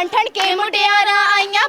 ਆਂਠਣ ਕੇ ਮੁਟਿਆਰਾਂ ਆਈਆਂ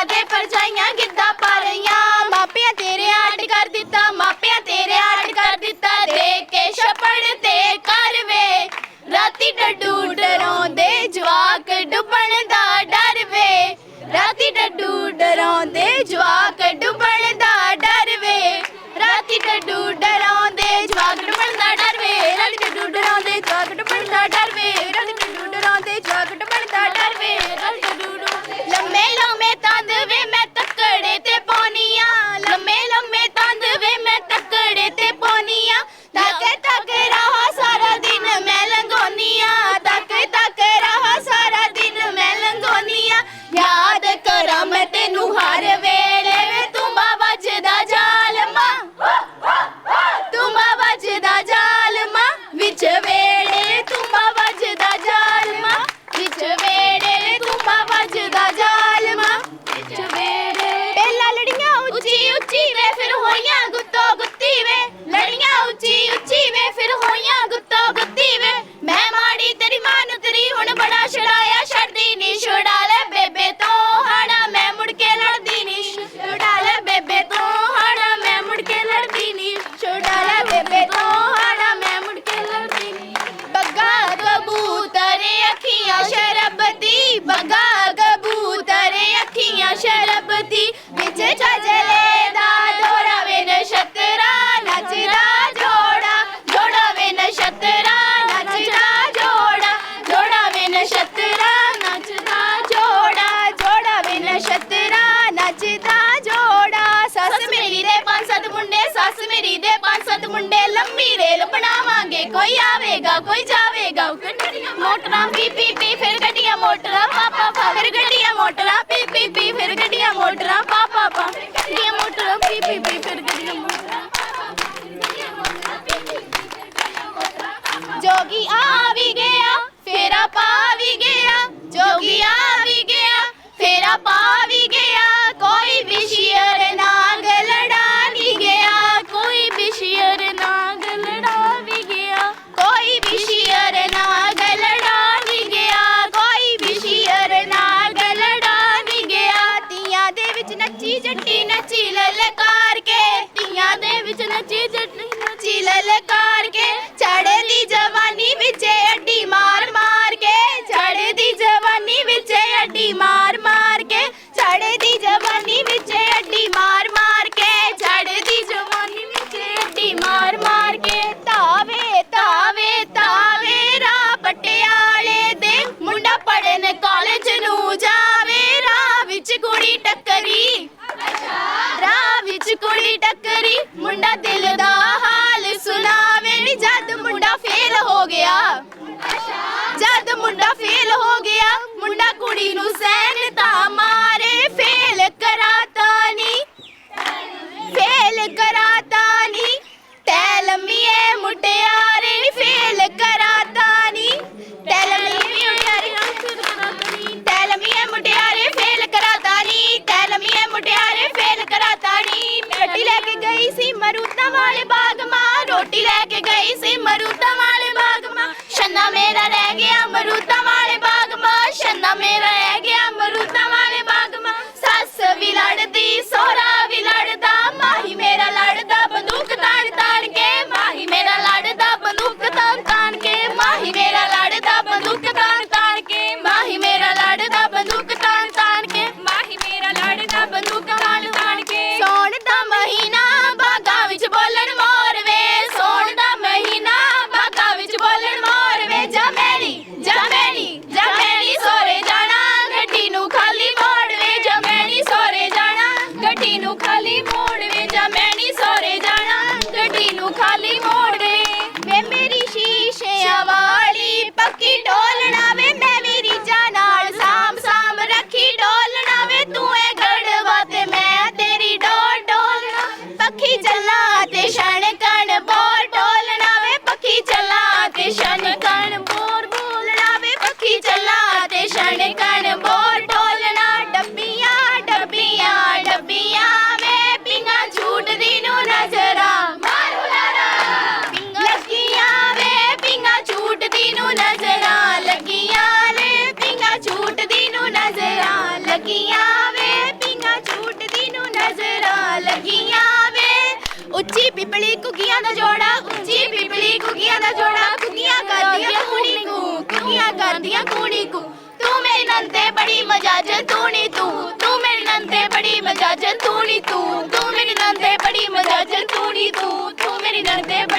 ਮਾਤਾ ਦੇ ਪਰਜਾਈਆਂ ਗਿੱਧਾ ਪਾ ਰਹੀਆਂ। ਮਾਪਿਆਂ ਤੇਰੇ ਆਡ ਕਰ ਦਿੱਤਾ, ਮਾਪਿਆਂ ਤੇਰੇ ਆਡ ਕਰ ਦਿੱਤਾ। ਦੇਖ ਕੇ ਛਪਣ ਤੇ ਕਰਵੇ ਰਾਤੀ ਡੱਡੂ ਡਰਾਉਂਦੇ ਜਵਾਕ, ਡੁੱਬਣ ਦਾ ਡਰ ਵੇ। ਰਾਤੀ ਡੱਡੂ ਡਰਾਉਂਦੇ ਜਵਾਕ, ਡੁੱਬਣ ਦਾ ਡਰ ਵੇ। ਰਾਤੀ ਡੱਡੂ ਡਰਾਉਂਦੇ ਜਵਾਕ, ਡੁੱਬਣ ਦਾ ਡਰ ਵੇ। ਰਾਤੀ ਡੱਡੂ ਡਰਾਉਂਦੇ ਜਵਾਕ, ਡੁੱਬਣ ਦਾ ਡਰ ਵੇ। ਰਾਤੀ ਡੱਡੂ ਡਰਾਉਂਦੇ ਜਵਾਕ, ਡੁੱਬਣ ਦਾ ਡਰ ਵੇ। ਛਾਵੇਂ ਤਨ ਵੇ ਮੈਂ ਤੱਕੜੇ ਤੇ ਰੇਲ ਬਣਾਵਾਂਗੇ, ਕੋਈ ਆਵੇਗਾ, ਕੋਈ ਜਾਵੇਗਾ। ਗੱਡੀਆਂ, ਮੋਟਰਾਂ ਪੀ ਪੀ ਪੀ ਫਿਰ ਗੱਡੀਆਂ, ਮੋਟਰਾਂ, ਪਾ ਪਾ ਫਿਰ ਗੱਡੀਆਂ, ਮੋਟਰਾਂ ਪੀ ਪੀ ਪੀ ਫਿਰ ਗੱਡੀਆਂ, ਮੋਟਰਾਂ, ਪਾ ਪਾ ਗੱਡੀਆਂ, ਮੋਟਰਾਂ ਪੀ ਪੀ ਪੀ ਫਿਰ ਗੱਡੀਆਂ, ਮੋਟਰਾਂ ਜੋਗੀ ਆ ਵੀ ਗਿਆ, ਫੇਰਾ ਪਾ ਵੀ ਗਿਆ, ਜੋਗੀ ਆ ਵੀ ਗਿਆ। ਮੁਟਿਆਰੇ ਫੇਲ ਕਰਾਤਾ ਨੀ। ਰੋਟੀ ਲੈ ਕੇ ਗਈ ਸੀ, ਮਰੂਦਾਂ ਵਾਲੇ ਬਾਗ ਮਾਂ ਰੋਟੀ ਲੈ ਕੇ ਗਈ ਸੀ, ਮਰੂਦਾਂ ਵਾਲੇ ਬਾਗ ਮਾਂ ਛੰਨਾ ਮੇਰਾ ਰਹਿ ਗਿਆ, ਮਰੂਦਾਂ ਵਾਲੇ ਬਾਗ ਮਾਂ ਛੰਨਾ ਮੇਰਾ ਰਹਿ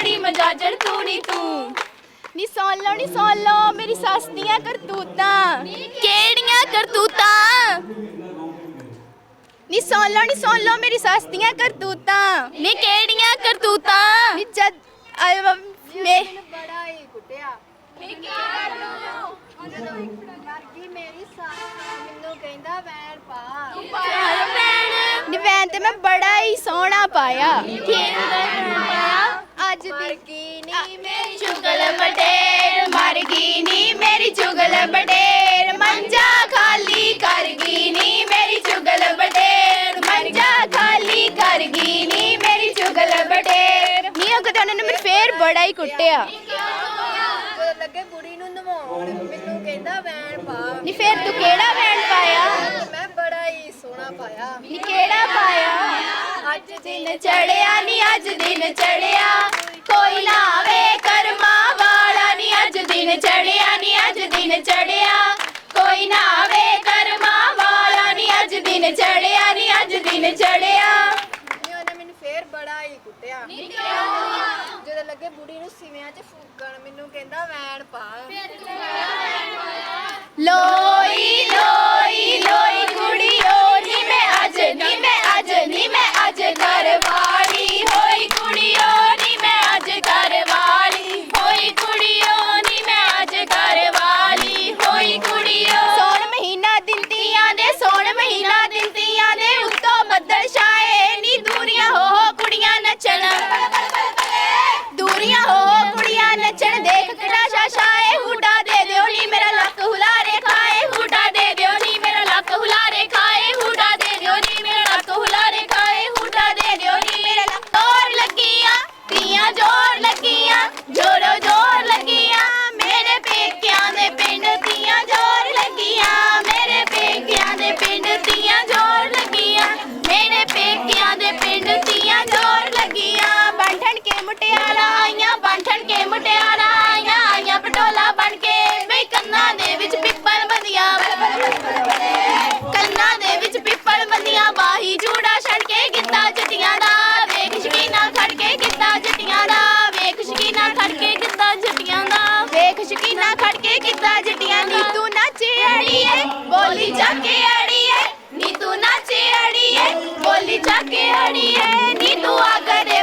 ਬੜੀ ਮਜਾਜਨ ਤੂੰ ਨੀ ਤੂੰ। ਨੀ ਸੁਣ ਲਓ ਨੀ ਸੁਣ ਲਓ ਮੇਰੀ ਸੱਸ ਦੀਆਂ ਕਰਤੂਤਾਂ। ਕਿਹੜੀਆਂ ਕਰਤੂਤਾਂ? ਨੀ ਸੁਣ ਲਓ ਨੀ ਸੁਣ ਲਓ ਮੇਰੀ ਸੱਸ ਦੀਆਂ ਕਰਤੂਤਾਂ। ਨੀ ਕਿਹੜੀਆਂ ਕਰਤੂਤਾਂ? ਨੀ ਜਦ ਆਏ ਮੇ ਬੜਾ ਹੀ ਕੁੱਟਿਆ ਜਦੋਂ ਮਰ ਗਈ ਮੇਰੀ ਸੱਸ ਮੈਨੂੰ ਕਹਿੰਦਾ ਵੈਣ ਪਾ ਨੀ ਵੈਨ ਤੇ ਮੈਂ ਬੜਾ ਹੀ ਸੋਹਣਾ ਪਾਇਆ। ਅੱਜ ਮਰ ਦੀ ਗਈ ਨੀ ਮੇਰੀ ਚੁਗਲ ਬਟੇਰ ਮਰ ਗਈ ਨੀ ਮੇਰੀ ਚੁਗਲ ਬਟੇਰ ਮੰਜਾ ਖਾਲੀ ਕਰ ਗਈ ਨੀ ਮੇਰੀ ਚੁਗਲ ਬਟੇਰ ਮੰਜਾ ਖਾਲੀ ਕਰ ਗਈ ਨੀ ਮੇਰੀ ਚੁਗਲ ਬਟੇਰ। ਨੀ ਉਹ ਕਦੇ ਉਹਨਾਂ ਨੇ ਮੈਨੂੰ ਫੇਰ ਬੜਾ ਹੀ ਕੁੱਟਿਆ। ਜਦੋਂ ਲੱਗੇ ਬੁੜੀ ਨੂੰ ਨਵਾਉਣ ਮੈਨੂੰ ਕਹਿੰਦਾ ਵੈਣ ਪਾ। ਨੀ ਫੇਰ ਤੂੰ ਕਿਹੜਾ ਵੈਨ ਪਾਇਆ? ਮੈਂ ਪਾਇਆ? ਨੀ ਕਿਹੜਾ ਪਾਇਆ? ਅੱਜ ਦਿਨ ਚੜਿਆ ਨੀ ਅੱਜ ਦਿਨ ਚੜਿਆ। ਕੋਈ ਨਾ ਵੇ ਕਰਮਾ ਵਾਲਾ ਨੀ ਅੱਜ ਦਿਨ ਚੜਿਆ ਨੀ ਅੱਜ ਦਿਨ ਚੜਿਆ। ਕੋਈ ਨਾ ਵੇ ਕਰਮਾ ਵਾਲਾ ਨੀ ਅੱਜ ਦਿਨ ਚੜਿਆ ਨੀ ਅੱਜ ਦਿਨ ਚੜਿਆ। ਨੀ ਉਹਨੇ ਮੈਨੂੰ ਫੇਰ ਬੜਾ ਹੀ ਕੁੱਟਿਆ। ਜਦੋਂ ਲੱਗੇ ਬੁੜੀ ਨੂੰ ਸਿਵਿਆਂ 'ਚ ਫੂਕਣ ਮੈਨੂੰ ਕਹਿੰਦਾ ਵੈਣ ਪਾ। ਲੋਈ ਨੱਚਣ। ਦੂਰੀਆਂ ਹੋ ਕੁੜੀਆਂ ਨੱਚਣ ਦੇਖ ਕਿਹੜਾ ਸ਼ਾਸ਼ਾਏ ਬੋਲੀ ਜਾ ਕੇ ਅੜੀਏ ਨੀ ਤੂੰ ਨਾਚੇ ਅੜੀਏ ਬੋਲੀ ਜਾ ਕੇ ਅੜੀਏ ਨੀ ਤੂੰ ਆਗਰੇ